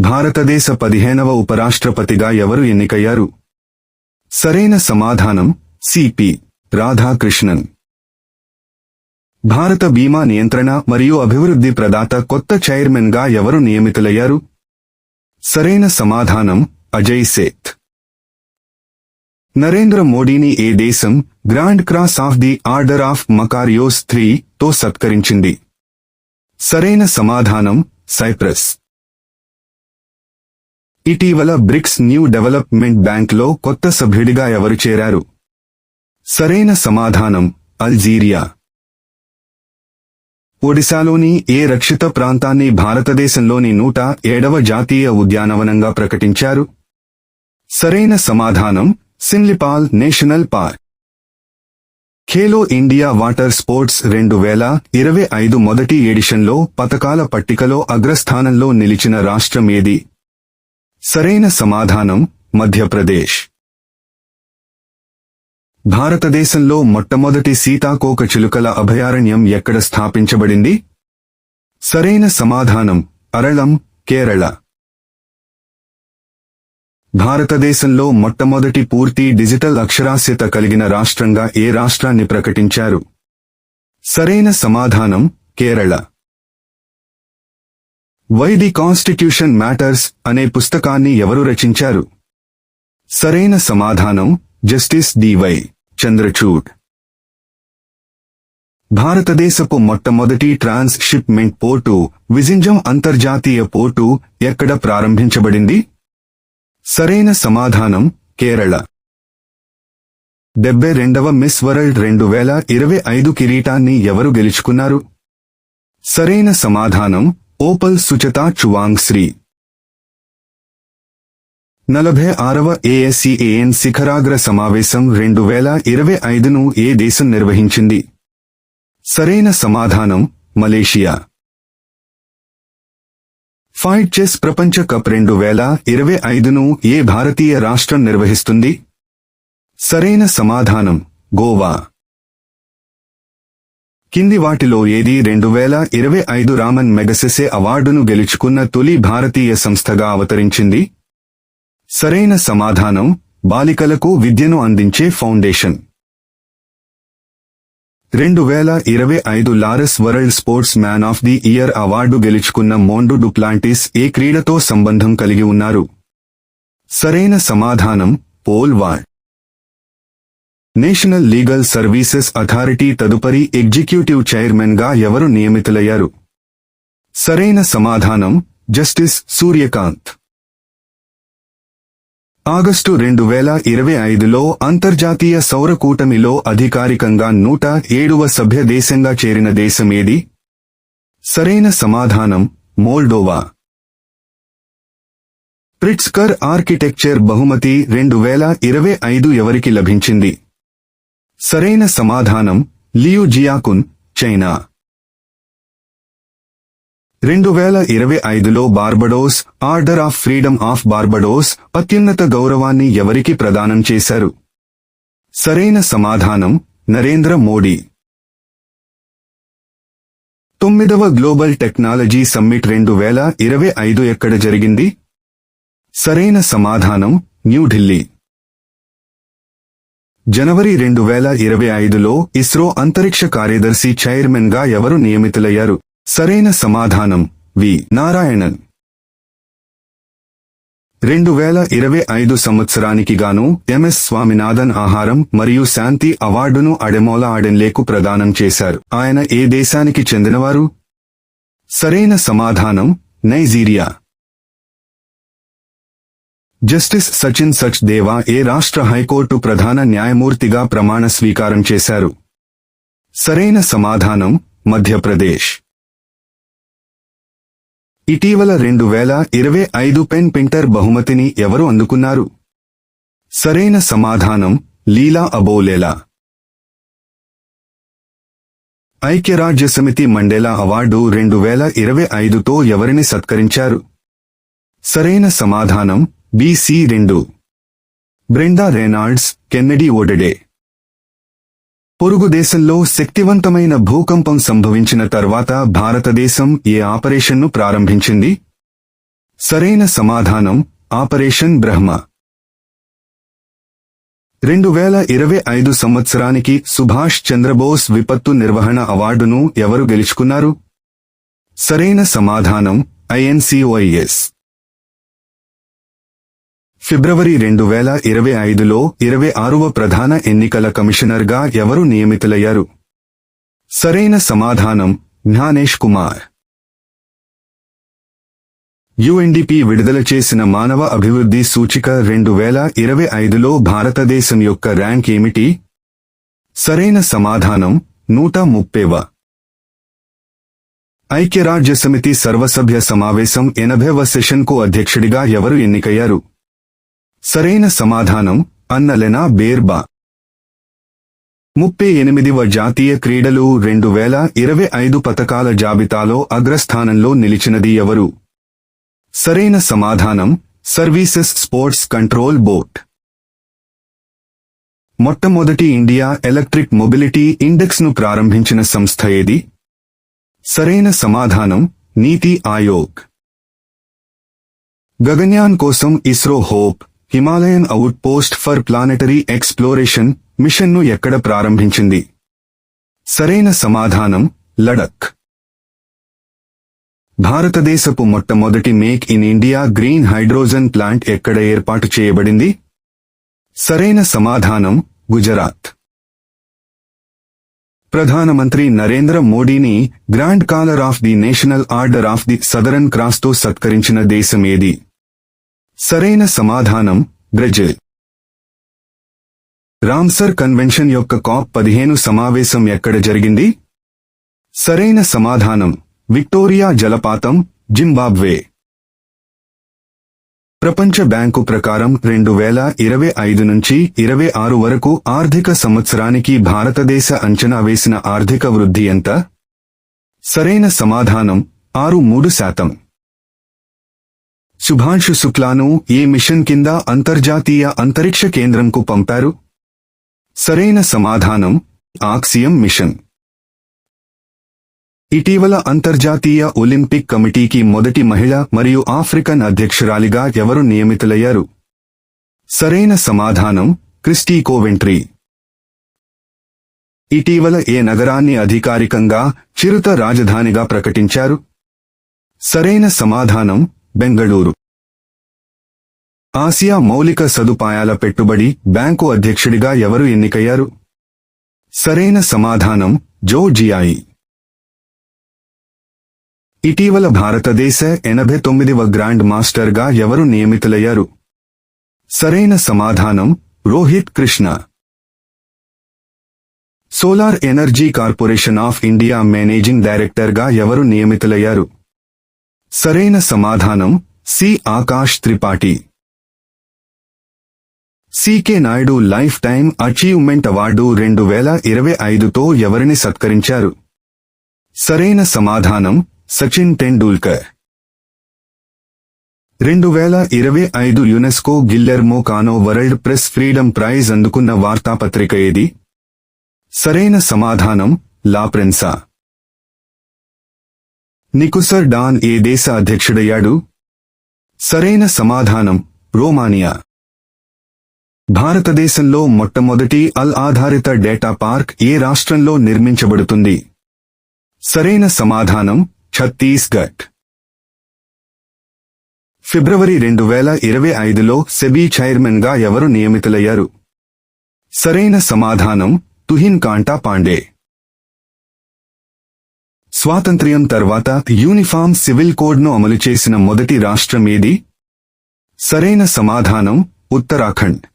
భారతదేశ పదిహేనవ ఉపరాష్ట్రపతిగా ఎవరు ఎన్నికయ్యారు? సరైన సమాధానం సిపి రాధాకృష్ణన్. భారత బీమా నియంత్రణ మరియు అభివృద్ధి ప్రదాత కొత్త చైర్మన్గా ఎవరు నియమితులయ్యారు? సరైన సమాధానం అజయ్ సేత్. నరేంద్ర మోడీని ఏ దేశం? Grand cross of the order of Makarios three తో సత్కరించింది. సరైన సమాధానం సైప్రస్. ఇటీవల బ్రిక్స్ న్యూ డెవలప్మెంట్ బ్యాంక్లో కొత్త సభ్యుడిగా ఎవరు చేరారు? సరైన సమాధానం అల్జీరియా. ఒడిశాలోని ఏ రక్షిత ప్రాంతాన్ని భారతదేశంలోని నూట ఏడవ జాతీయ ఉద్యానవనంగా ప్రకటించారు? సరైన సమాధానం Simlipal national park. Khelo India water sports రెండు వేల ఇరవై ఐదు మొదటి ఎడిషన్లో పథకాల పట్టికలో అగ్రస్థానంలో నిలిచిన రాష్ట్రం ఏది? సరైన సమాధానం మధ్యప్రదేశ్. భారతదేశంలో మొట్టమొదటి సీతాకోక చిలుకల అభయారణ్యం ఎక్కడ స్థాపించబడింది? సరైన సమాధానం అరళం కేరళ. భారతదేశంలో మొట్టమొదటి పూర్తి డిజిటల్ అక్షరాస్యత కలిగిన రాష్ట్రంగా ఏ రాష్ట్రాన్ని ప్రకటించారు? సరైన సమాధానం Kerala. Why the constitution matters అనే పుస్తకాన్ని ఎవరు రచించారు? సరైన సమాధానం జస్టిస్ డివై చంద్రచూడ్. భారతదేశపు మొట్టమొదటి ట్రాన్స్ షిప్మెంట్ పోర్టు విజింజం అంతర్జాతీయ పోర్టు ఎక్కడ ప్రారంభించబడింది? సరైన సమాధానం కేరళ. డెబ్బై రెండవ మిస్ వరల్డ్ రెండు వేల ఇరవై ఐదు కిరీటాన్ని ఎవరు గెలుచుకున్నారు? సరైన సమాధానం ఓపల్ సుచతా చువాంగ్ శ్రీ. నలభై ఆరవ ఏఎస్సిఏఎన్ శిఖరాగ్ర సమావేశం రెండు వేల ఇరవై ఐదును ఏ దేశం నిర్వహించింది? సరైన సమాధానం మలేషియా. ఫైట్ చెస్ ప్రపంచ కప్ రెండు వేల ఇరవై ఐదును ఏ భారతీయ రాష్ట్రం నిర్వహిస్తుంది? సరైన సమాధానం గోవా. కింది వాటిలో ఏది రెండు వేల ఇరవై ఐదు రామన్ మెగసెసే అవార్డును గెలుచుకున్న తొలి భారతీయ సంస్థగా అవతరించింది? సరైన సమాధానం బాలికలకు విద్యను అందించే ఫౌండేషన్. రెండు వేల ఇరవై ఐదు Laureus world sports man of the year award గెలుచుకున్న మోండు డుప్లాంటిస్ ఏ క్రీడతో సంబంధం కలిగి ఉన్నారు? సరైన సమాధానం pole vault national legal services authority తదుపరి ఎగ్జిక్యూటివ్ చైర్మన్గా ఎవరు నియమితులయ్యారు? సరైన సమాధానం జస్టిస్ సూర్యకాంత్. ఆగస్టు రెండు వేల ఇరవై ఐదులో అంతర్జాతీయ సౌర కూటమిలో అధికారికంగా నూట ఏడవ సభ్య దేశంగా చేరిన దేశం ఏది? సరైన సమాధానం మోల్డోవా. ప్రిట్స్కర్ ఆర్కిటెక్చర్ బహుమతి రెండు వేల ఇరవై ఐదు ఎవరికి లభించింది? సరైన సమాధానం లియు జియాకున్ చైనా. రెండు వేల ఇరవై ఐదులో Barbados order of freedom of Barbados అత్యున్నత గౌరవాన్ని ఎవరికి ప్రదానం చేశారు? సరైన సమాధానం నరేంద్ర మోడీ. తొమ్మిదవ గ్లోబల్ టెక్నాలజీ సమ్మిట్ రెండు వేల ఇరవై ఐదు ఎక్కడ జరిగింది? సరైన సమాధానం న్యూఢిల్లీ జనవరి రెండు వేల ఇరవై ఐదులో ఇస్రో అంతరిక్ష కార్యదర్శి చైర్మన్గా ఎవరు నియమితులయ్యారు? సరైన సమాధానం వి. నారాయణన్. రెండు వేల ఇరవై ఐదు సంవత్సరానికి గాను ఎంఎస్ స్వామినాథన్ ఆహారం మరియు శాంతి అవార్డును అడెమోల ఆడెన్లేకు ప్రదానం చేశారు. ఆయన ఏ దేశానికి చెందినవారు? సరైన సమాధానం నైజీరియా. జస్టిస్ సచిన్ సచ్ దేవా ఏ రాష్ట్ర హైకోర్టు ప్రధాన న్యాయమూర్తిగా ప్రమాణ స్వీకారం చేశారు. సరైన సమాధానం మధ్యప్రదేశ్. ఇటీవల రెండు వేల ఇరవై ఐదు పెన్ పింటర్ బహుమతిని ఎవరు అందుకున్నారు? సరైన సమాధానం లీలా అబోలేలా. ఐక్యరాజ్యసమితి మండేలా అవార్డు రెండు వేల ఇరవై ఐదుతో ఎవరిని సత్కరించారు? సరైన సమాధానం బీసీ రెండు. Brenda Reynolds Kennedy Odede. పొరుగు దేశంలో శక్తివంతమైన భూకంపం సంభవించిన తర్వాత భారతదేశం ఏ ఆపరేషన్ను ప్రారంభించింది? సరైన సమాధానం ఆపరేషన్ బ్రహ్మ. రెండు వేల ఇరవై ఐదు సంవత్సరానికి సుభాష్ చంద్రబోస్ విపత్తు నిర్వహణ అవార్డును ఎవరు గెలుచుకున్నారు? సరైన సమాధానం ఐఎన్సిఓఎస్ ఫిబ్రవరి రెండు వేల ఇరవై ఐదులో ఇరవై ఆరువ ప్రధాన ఎన్నికల కమిషనర్గా ఎవరు నియమితులయ్యారు? సరైన సమాధానం జ్ఞానేష్ కుమార్. యుఎన్డిపి విడుదల చేసిన మానవ అభివృద్ధి సూచిక రెండు వేల ఇరవై ఐదులో భారతదేశం యొక్క ర్యాంక్ ఏమిటి? సరైన సమాధానం నూట ముప్పేవ. ఐక్యరాజ్యసమితి సర్వసభ్య సమావేశం ఎనభైవ సెషన్కు అధ్యక్షుడిగా ఎవరు ఎన్నికయ్యారు? సరైన సమాధానం అన్నలెనా బేర్బా. ముప్పై ఎనిమిదివ జాతీయ క్రీడలు రెండు వేల ఇరవై ఐదు పథకాల జాబితాలో అగ్రస్థానంలో నిలిచినది ఎవరు? సరైన సమాధానం సర్వీసెస్ స్పోర్ట్స్ కంట్రోల్ బోర్డ్. మొట్టమొదటి ఇండియా ఎలక్ట్రిక్ మొబిలిటీ ఇండెక్స్ను ప్రారంభించిన సంస్థ ఏది? సరైన సమాధానం నీతి ఆయోగ్. గగన్యాన్ కోసం ISRO HOPE. Himalayan outpost for planetary exploration మిషన్ను ఎక్కడ ప్రారంభించింది? సరైన సమాధానం లడక్. భారతదేశపు మొట్టమొదటి make in India green hydrogen plant ఎక్కడ ఏర్పాటు చేయబడింది? సరైన సమాధానం గుజరాత్. ప్రధానమంత్రి నరేంద్ర మోడీని grand collar of the national order of the southern క్రాస్తో సత్కరించిన దేశం ఏది? సరైన సమాధానం బ్రెజిల్. రామ్సర్ కన్వెన్షన్ యొక్క కాప్ పదిహేను సమావేశం ఎక్కడ జరిగింది? సరైన సమాధానం విక్టోరియా జలపాతం జింబాబ్వే. ప్రపంచ బ్యాంకు ప్రకారం రెండు వేల ఇరవై ఐదు నుంచి ఇరవై ఆరు వరకు ఆర్థిక సంవత్సరానికి భారతదేశ అంచనా వేసిన ఆర్థిక వృద్ధి ఎంత? సరైన సమాధానం ఆరు మూడు శాతం. శుభాంశు శుక్లాను ఏ మిషన్ కింద అంతర్జాతీయ అంతరిక్ష కేంద్రంకు పంపారు. సరైన సమాధానం ఆక్సియం మిషన్. ఇటీవల అంతర్జాతీయ ఒలింపిక్ కమిటీకి మొదటి మహిళ మరియు ఆఫ్రికన్ అధ్యక్షురాలిగా ఎవరు నియమితులయ్యారు? సరైన సమాధానం క్రిస్టీ కోవెంట్రీ. ఇటీవల ఏ నగరాన్ని అధికారికంగా చిరుత రాజధానిగా ప్రకటించారు? సరైన సమాధానం బెంగళూరు. ఆసియా మౌలిక సదుపాయాల పెట్టుబడి బ్యాంకు అధ్యక్షుడిగా ఎవరు ఎన్నికయ్యారు? సరైన సమాధానం జో జియాయి. ఇటీవల భారతదేశ ఎనభై తొమ్మిదివ గ్రాండ్ మాస్టర్గా ఎవరు నియమితులయ్యారు? సరైన సమాధానం Rohit Krishna. Solar energy corporation of India managing డైరెక్టర్గా ఎవరు నియమితులయ్యారు? సరైన సమాధానం C Akash Tripathi. CK Naidu lifetime achievement award రెండు వేల ఇరవై ఐదుతో ఎవరిని సత్కరించారు? సరైన సమాధానం సచిన్ టెండూల్కర్. రెండు వేల ఇరవై ఐదు UNESCO Guillermo Cano world press freedom prize అందుకున్న వార్తాపత్రిక ఏది? సరైన సమాధానం లా ప్రెన్సా. నికుసర్ డాన్ ఏ దేశ అధ్యక్షుడయ్యాడు? సరైన సమాధానం రోమానియా. భారతదేశంలో మొట్టమొదటి అల్ ఆధారిత డేటా పార్క్ ఏ రాష్ట్రంలో నిర్మించబడుతుంది? సరైన సమాధానం ఛత్తీస్గఢ్. ఫిబ్రవరి రెండు వేల ఇరవై ఐదులో సెబీ చైర్మన్గా ఎవరు నియమితులయ్యారు? సరైన సమాధానం తుహిన్ కాంటా పాండే. స్వాతంత్ర్యం తర్వాత యూనిఫామ్ సివిల్ కోడ్ను అమలు చేసిన మొదటి రాష్ట్రం ఏది సరైన సమాధానం ఉత్తరాఖండ్.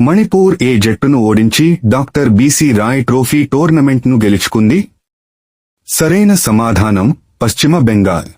మణిపూర్ ఏ జట్టును ఓడించి డాక్టర్ బీసీ రాయ్ ట్రోఫీ టోర్నమెంట్ను గెలుచుకుంది. సరైన సమాధానం పశ్చిమ బెంగాల్.